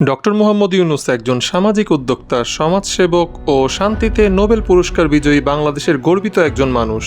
Doctor Mohammad Yunus একজন সামাজিক উদ্যোক্তা, সমাজসেবক ও শান্তিতে নোবেল পুরস্কার বিজয়ী বাংলাদেশের গর্বিত একজন মানুষ।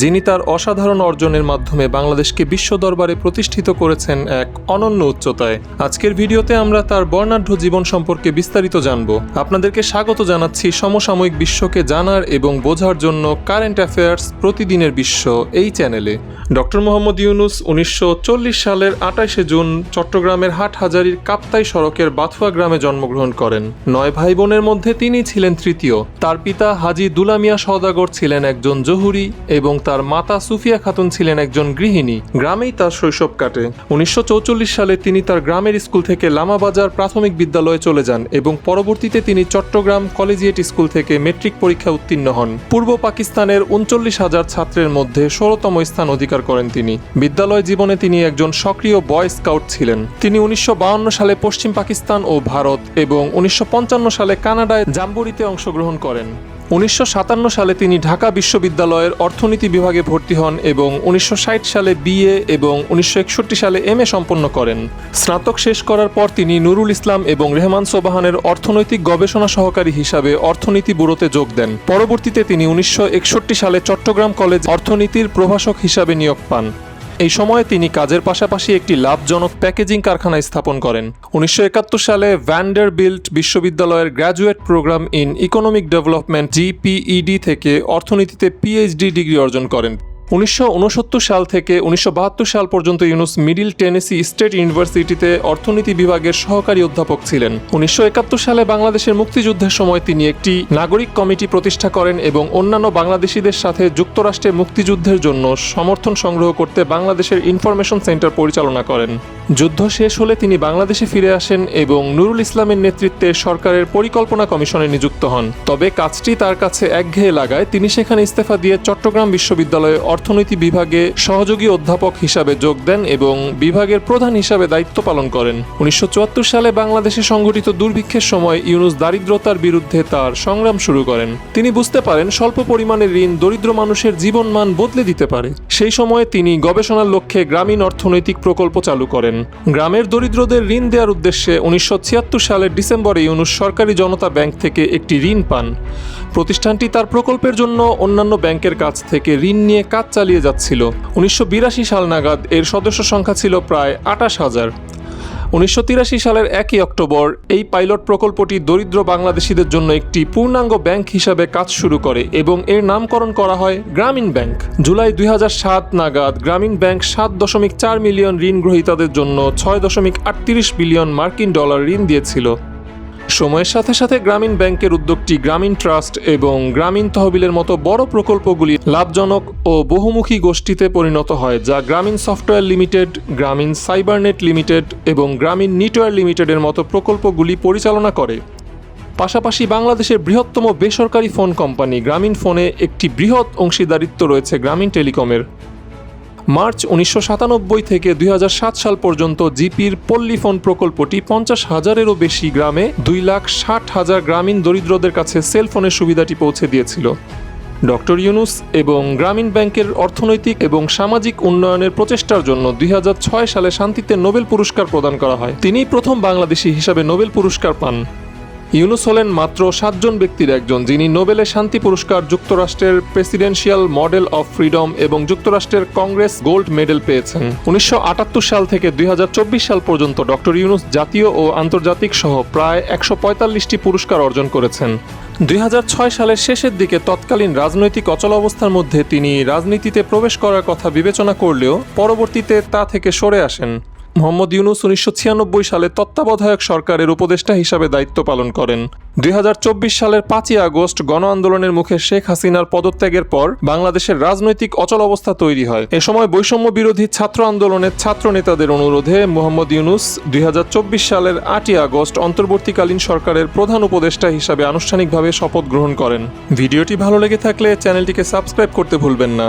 যিনি তার অসাধারণ অর্জনের মাধ্যমে বাংলাদেশকে বিশ্ব দরবারে প্রতিষ্ঠিত করেছেন এক অনন্য উচ্চতায়। আজকের ভিডিওতে আমরা তার বর্ণাঢ্য জীবন সম্পর্কে বিস্তারিত জানব। আপনাদেরকে স্বাগত জানাচ্ছি সমসাময়িক বিশ্বকে জানার এবং বোঝার জন্য কারেন্ট অ্যাফেয়ার্স প্রতিদিনের বিশ্ব এই চ্যানেলে। ডক্টর মোহাম্মদ ইউনুস উনিশশো চল্লিশ সালের আঠাশে জুন চট্টগ্রামের হাটহাজারির কাপ্তাই সড়কের বাথুয়া গ্রামে জন্মগ্রহণ করেন। নয় ভাই বোনের মধ্যে তিনি ছিলেন তৃতীয়। তার পিতা হাজি দুলামিয়া সওদাগর ছিলেন একজন জহুরি এবং তার মাতা সুফিয়া খাতুন ছিলেন একজন গৃহিণী। গ্রামেই তার শৈশব কাটে। উনিশশো সালে তিনি তার গ্রামের স্কুল থেকে লামাবাজার প্রাথমিক বিদ্যালয়ে চলে যান এবং পরবর্তীতে তিনি চট্টগ্রাম কলেজিয়েট স্কুল থেকে মেট্রিক পরীক্ষা উত্তীর্ণ হন। পূর্ব পাকিস্তানের উনচল্লিশ হাজার ছাত্রের মধ্যে ষোলতম স্থান অধিকার করেন তিনি। বিদ্যালয় জীবনে তিনি একজন সক্রিয় বয় স্কাউট ছিলেন। তিনি উনিশশো সালে পশ্চিম পাকিস্তান ও ভারত এবং উনিশশো পঞ্চান্ন সালে কানাডায় জাম্বুরিতে অংশগ্রহণ করেন। উনিশশো সাতান্ন সালে তিনি ঢাকা বিশ্ববিদ্যালয়ের অর্থনীতি বিভাগে ভর্তি হন এবং উনিশশো ষাট সালে বিএ এবং উনিশশো একষট্টি সালে এম এ সম্পন্ন করেন। স্নাতক শেষ করার পর তিনি নুরুল ইসলাম এবং রেহমান সোবাহানের অর্থনৈতিক গবেষণা সহকারী হিসাবে অর্থনীতি ব্যুরোতে যোগ দেন। পরবর্তীতে তিনি উনিশশো একষট্টি সালে চট্টগ্রাম কলেজ অর্থনীতির প্রভাষক হিসাবে নিয়োগ পান। এই সময়ে তিনি কাজের পাশাপাশি একটি লাভজনক প্যাকেজিং কারখানা স্থাপন করেন। উনিশশো একাত্তর সালে ভ্যান্ডার বিল্ট বিশ্ববিদ্যালয়ের graduate program in economic development, GPED, থেকে অর্থনীতিতে পিএইচডি ডিগ্রি অর্জন করেন। উনিশশো উনসত্তর সাল থেকে উনিশশো বাহাত্তর সাল পর্যন্ত ইউনুস মিডিল টেনেসি স্টেট ইউনিভার্সিটিতে অর্থনীতি বিভাগের সহকারী অধ্যাপক ছিলেন। উনিশশো একাত্তর সালে বাংলাদেশের মুক্তিযুদ্ধের সময় তিনি একটি নাগরিক কমিটি প্রতিষ্ঠা করেন এবং অন্যান্য বাংলাদেশিদের সাথে যুক্তরাষ্ট্রে মুক্তিযুদ্ধের জন্য সমর্থন সংগ্রহ করতে বাংলাদেশের ইনফরমেশন সেন্টার পরিচালনা করেন। যুদ্ধ শেষ হলে তিনি বাংলাদেশে ফিরে আসেন এবং নুরুল ইসলামের নেতৃত্বে সরকারের পরিকল্পনা কমিশনে নিযুক্ত হন। তবে কাজটি তার কাছে একঘেয়ে লাগায় তিনি সেখানে ইস্তফা দিয়ে চট্টগ্রাম বিশ্ববিদ্যালয়ে অর্থনীতি বিভাগে সহযোগী অধ্যাপক হিসাবে যোগ দেন এবং বিভাগের প্রধান হিসাবে দায়িত্ব পালন করেন। উনিশশো চুয়াত্তর সালে বাংলাদেশে সংঘটিত দুর্ভিক্ষের সময় ইউনুস দারিদ্রতার বিরুদ্ধে তার সংগ্রাম শুরু করেন। তিনি বুঝতে পারেন স্বল্প পরিমাণের ঋণ দরিদ্র মানুষের জীবনমান বদলে দিতে পারে। সেই সময়ে তিনি গবেষণার লক্ষ্যে গ্রামীণ অর্থনৈতিক প্রকল্প চালু করেন। গ্রামের দরিদ্রদের ঋণ দেওয়ার উদ্দেশ্যে উনিশশো ছিয়াত্তর সালের ডিসেম্বরে ইউনুস সরকারি জনতা ব্যাংক থেকে একটি ঋণ পান। প্রতিষ্ঠানটি তার প্রকল্পের জন্য অন্যান্য ব্যাংকের কাছ থেকে ঋণ নিয়ে কাজ চালিয়ে যাচ্ছিল। উনিশশো বিরাশি সাল নাগাদ এর সদস্য সংখ্যা ছিল প্রায় আটাশ হাজার। উনিশশো সালের একই অক্টোবর এই পাইলট প্রকল্পটি দরিদ্র বাংলাদেশিদের জন্য একটি পূর্ণাঙ্গ ব্যাংক হিসাবে কাজ শুরু করে এবং এর নামকরণ করা হয় গ্রামীণ ব্যাংক। জুলাই দুই হাজার সাত নাগাদ গ্রামীণ ব্যাংক সাত দশমিক চার মিলিয়ন ঋণ গ্রহীতাদের জন্য ছয় দশমিক আটত্রিশ বিলিয়ন মার্কিন ডলার ঋণ দিয়েছিল। সময়ের সাথে সাথে গ্রামীণ ব্যাংকের উদ্যোগটি গ্রামীণ ট্রাস্ট এবং গ্রামীণ তহবিলের মতো বড় প্রকল্পগুলি লাভজনক ও বহুমুখী গোষ্ঠীতে পরিণত হয়, যা গ্রামীণ সফটওয়্যার লিমিটেড, গ্রামীণ সাইবারনেট লিমিটেড এবং গ্রামীণ নিটওয়্যার লিমিটেডের মতো প্রকল্পগুলি পরিচালনা করে। পাশাপাশি বাংলাদেশের বৃহত্তম বেসরকারি ফোন কোম্পানি গ্রামীণ ফোনে একটি বৃহৎ অংশীদারিত্ব রয়েছে গ্রামীণ টেলিকমের। মার্চ উনিশশো সাতানব্বই থেকে দুই হাজার সাত সাল পর্যন্ত জিপির পল্লীফোন প্রকল্পটি পঞ্চাশ হাজারেরও বেশি গ্রামে দুই লাখ ষাট হাজার গ্রামীণ দরিদ্রদের কাছে সেলফোনের সুবিধাটি পৌঁছে দিয়েছিল। ডক্টর ইউনুস এবং গ্রামীণ ব্যাংকের অর্থনৈতিক এবং সামাজিক উন্নয়নের প্রচেষ্টার জন্য দুই হাজার ছয় সালে শান্তিতে নোবেল পুরস্কার প্রদান করা হয়। তিনি প্রথম বাংলাদেশি হিসাবে নোবেল পুরস্কার পান। ইউনুস হলেন মাত্র সাতজন ব্যক্তির একজন, যিনি নোবেলে শান্তি পুরস্কার যুক্তরাষ্ট্রের প্রেসিডেন্সিয়াল মডেল অফ ফ্রিডম এবং যুক্তরাষ্ট্রের কংগ্রেস গোল্ড মেডেল পেয়েছেন। উনিশশো আটাত্তর সাল থেকে দুই হাজার চব্বিশ সাল পর্যন্ত ডক্টর ইউনুস জাতীয় ও আন্তর্জাতিক সহ প্রায় একশো পঁয়তাল্লিশটি পুরস্কার অর্জন করেছেন। দুই হাজার ছয় সালের শেষের দিকে তৎকালীন রাজনৈতিক অচল অবস্থার মধ্যে তিনি রাজনীতিতে প্রবেশ করার কথা বিবেচনা করলেও পরবর্তীতে তা থেকে সরে আসেন। মোহাম্মদ ইউনুস উনিশশো ছিয়ানব্বই সালে তত্ত্বাবধায়ক সরকারের উপদেষ্টা হিসাবে দায়িত্ব পালন করেন। দুই হাজার চব্বিশ সালের পাঁচই আগস্ট গণ আন্দোলনের মুখে শেখ হাসিনার পদত্যাগের পর বাংলাদেশের রাজনৈতিক অচল অবস্থা তৈরি হয়। এ সময় বৈষম্য বিরোধী ছাত্র আন্দোলনের ছাত্র নেতাদের অনুরোধে মোহাম্মদ ইউনুস দুই হাজার চব্বিশ সালের আটই আগস্ট অন্তর্বর্তীকালীন সরকারের প্রধান উপদেষ্টা হিসাবে আনুষ্ঠানিকভাবে শপথ গ্রহণ করেন। ভিডিওটি ভালো লেগে থাকলে চ্যানেলটিকে সাবস্ক্রাইব করতে ভুলবেন না।